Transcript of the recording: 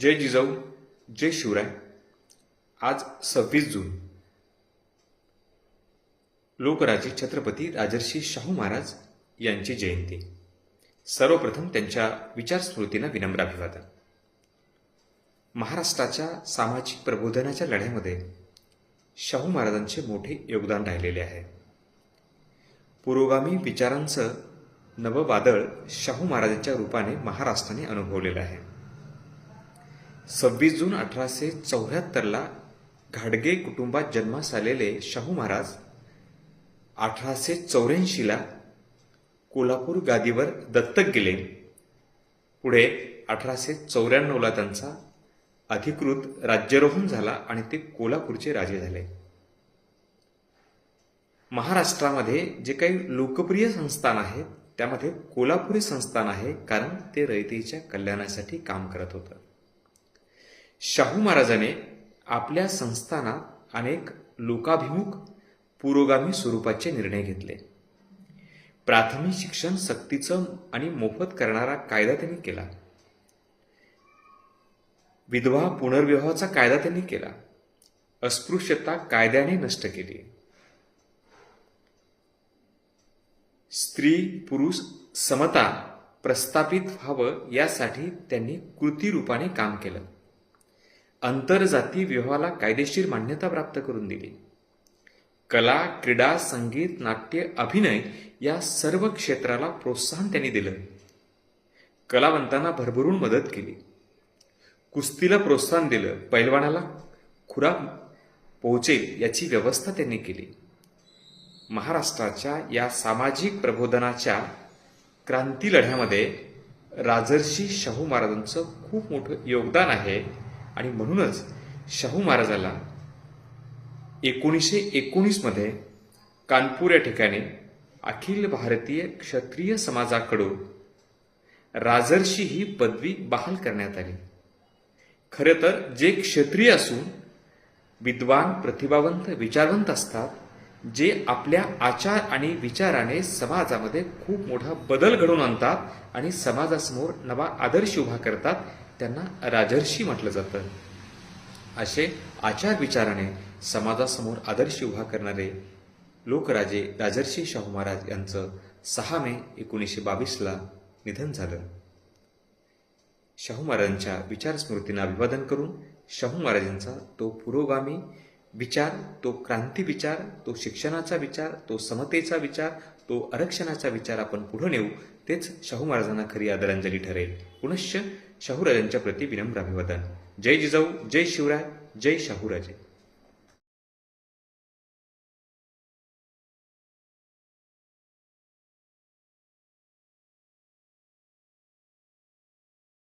जय जिजाऊ जय शिवराय. आज सव्वीस जून. लोकराजे छत्रपती राजर्षी शाहू महाराज यांची जयंती. सर्वप्रथम त्यांच्या विचारस्मृतींना विनम्र अभिवादन महाराष्ट्राच्या सामाजिक प्रबोधनाच्या लढ्यामध्ये शाहू महाराजांचे मोठे योगदान राहिलेले आहे. पुरोगामी विचारांचं नववादळ शाहू महाराजांच्या रूपाने महाराष्ट्राने अनुभवलेलं आहे. सव्वीस जून अठराशे चौऱ्याहत्तरला घाडगे कुटुंबात जन्मास आलेले शाहू महाराज अठराशे चौऱ्याऐंशीला कोल्हापूर गादीवर दत्तक गेले. पुढे अठराशे चौऱ्याण्णवला त्यांचा अधिकृत राज्यारोहण झाला आणि ते कोल्हापूरचे राजे झाले. महाराष्ट्रामध्ये जे काही लोकप्रिय संस्थान आहेत त्यामध्ये कोल्हापुरी संस्थान आहे कारण ते रयतेच्या कल्याणासाठी काम करत होतं. शाहू महाराजाने आपल्या संस्थानात अनेक लोकाभिमुख पुरोगामी स्वरूपाचे निर्णय घेतले. प्राथमिक शिक्षण सक्तीचं आणि मोफत करणारा कायदा त्यांनी केला. विधवा पुनर्विवाहाचा कायदा त्यांनी केला. अस्पृश्यता कायद्याने नष्ट केली. स्त्री पुरुष समता प्रस्थापित व्हावं यासाठी त्यांनी कृती रूपाने काम केलं. आंतरजाती विवाहाला कायदेशीर मान्यता प्राप्त करून दिली. कला क्रीडा संगीत नाट्य अभिनय या सर्व क्षेत्राला प्रोत्साहन त्यांनी दिलं. कलावंतांना भरभरून मदत केली. कुस्तीला प्रोत्साहन दिलं. पैलवानाला खुराक पोहोचेल याची व्यवस्था त्यांनी केली. महाराष्ट्राच्या या सामाजिक प्रबोधनाच्या क्रांती लढ्यामध्ये राजर्षी शाहू महाराजांचं खूप मोठं योगदान आहे. आणि म्हणूनच शाहू महाराजाला एकोणीसशे एकोणीसमध्ये कानपूर या ठिकाणी अखिल भारतीय क्षत्रिय समाजाकडून राजर्षी ही पदवी बहाल करण्यात आली. खरं तर जे क्षत्रिय असून विद्वान प्रतिभावंत विचारवंत असतात जे आपल्या आचार आणि विचाराने समाजामध्ये खूप मोठा बदल घडवून आणतात आणि समाजासमोर नवा आदर्श उभा करतात त्यांना राजर्षी म्हटलं जातं. असे आचार विचाराने समाजासमोर आदर्श उभा करणारे लोकराजे राजर्षी शाहू महाराज यांचं सहा मे एकोणीसशे बावीसला निधन झालं. शाहू महाराजांच्या विचारस्मृतींना अभिवादन करून शाहू महाराजांचा तो पुरोगामी विचार तो क्रांती विचार तो शिक्षणाचा विचार तो समतेचा विचार तो आरक्षणाचा विचार आपण पुढे नेऊ तेच शाहू महाराजांना खरी आदरांजली ठरेल. पुनश्च शाहूराजांच्या प्रति विनम्र अभिवादन. जय जिजाऊ जय शिवराय जय शाहूराजे